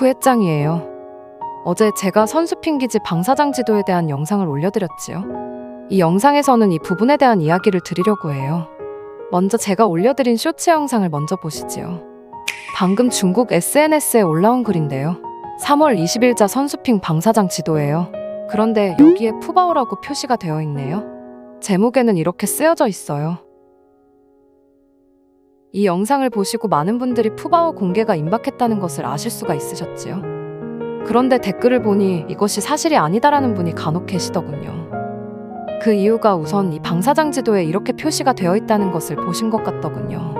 후회장이에요. 어제 제가 선수핑기지 방사장 지도에 대한 영상을 올려드렸지요. 이 영상에서는 이 부분에 대한 이야기를 드리려고 해요. 먼저 제가 올려드린 쇼츠 영상을 먼저 보시지요. 방금 중국 SNS에 올라온 글인데요. 3월 20일자 선수핑 방사장 지도예요. 그런데 여기에 푸바오라고 표시가 되어 있네요. 제목에는 이렇게 쓰여져 있어요. 이 영상을 보시고 많은 분들이 푸바오 공개가 임박했다는 것을 아실 수가 있으셨지요. 그런데 댓글을 보니 이것이 사실이 아니다라는 분이 간혹 계시더군요. 그 이유가 우선 이 방사장 지도에 이렇게 표시가 되어 있다는 것을 보신 것 같더군요.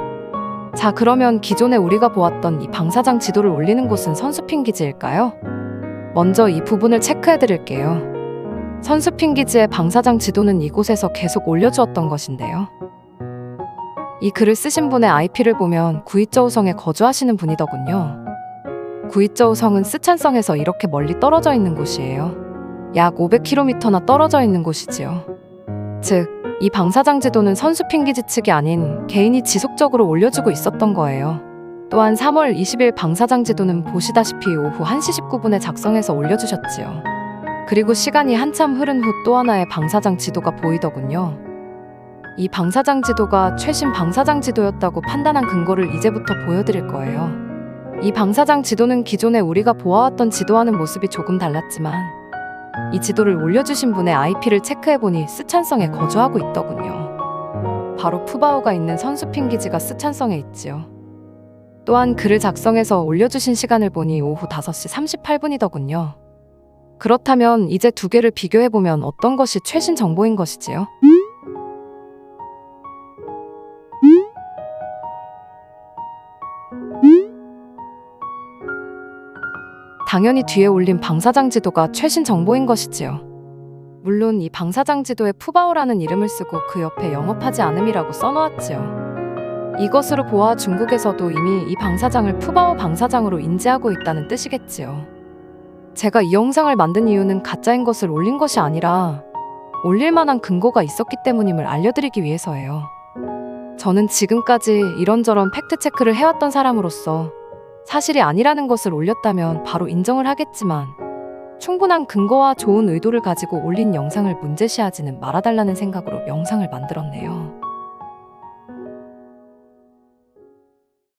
자, 그러면 기존에 우리가 보았던 이 방사장 지도를 올리는 곳은 선수핑 기지일까요? 먼저 이 부분을 체크해 드릴게요. 선수핑 기지의 방사장 지도는 이곳에서 계속 올려주었던 것인데요. 이 글을 쓰신 분의 IP를 보면 구이저우성에 거주하시는 분이더군요. 구이저우성은 스촨성에서 이렇게 멀리 떨어져 있는 곳이에요. 약 500km나 떨어져 있는 곳이지요. 즉, 이 방사장 지도는 선수핑 기지 측이 아닌 개인이 지속적으로 올려주고 있었던 거예요. 또한 3월 20일 방사장 지도는 보시다시피 오후 1시 19분에 작성해서 올려주셨지요. 그리고 시간이 한참 흐른 후 또 하나의 방사장 지도가 보이더군요. 이 방사장 지도가 최신 방사장 지도였다고 판단한 근거를 이제부터 보여드릴 거예요. 이 방사장 지도는 기존에 우리가 보아왔던 지도와는 모습이 조금 달랐지만 이 지도를 올려주신 분의 IP를 체크해보니 스촨성에 거주하고 있더군요. 바로 푸바오가 있는 선수핑 기지가 스촨성에 있지요. 또한 글을 작성해서 올려주신 시간을 보니 오후 5시 38분이더군요. 그렇다면 이제 두 개를 비교해보면 어떤 것이 최신 정보인 것이지요? 당연히 뒤에 올린 방사장 지도가 최신 정보인 것이지요. 물론 이 방사장 지도에 푸바오라는 이름을 쓰고 그 옆에 영업하지 않음이라고 써놓았지요. 이것으로 보아 중국에서도 이미 이 방사장을 푸바오 방사장으로 인지하고 있다는 뜻이겠지요. 제가 이 영상을 만든 이유는 가짜인 것을 올린 것이 아니라 올릴 만한 근거가 있었기 때문임을 알려드리기 위해서예요. 저는 지금까지 이런저런 팩트체크를 해왔던 사람으로서 사실이 아니라는 것을 올렸다면 바로 인정을 하겠지만 충분한 근거와 좋은 의도를 가지고 올린 영상을 문제시하지는 말아달라는 생각으로 영상을 만들었네요.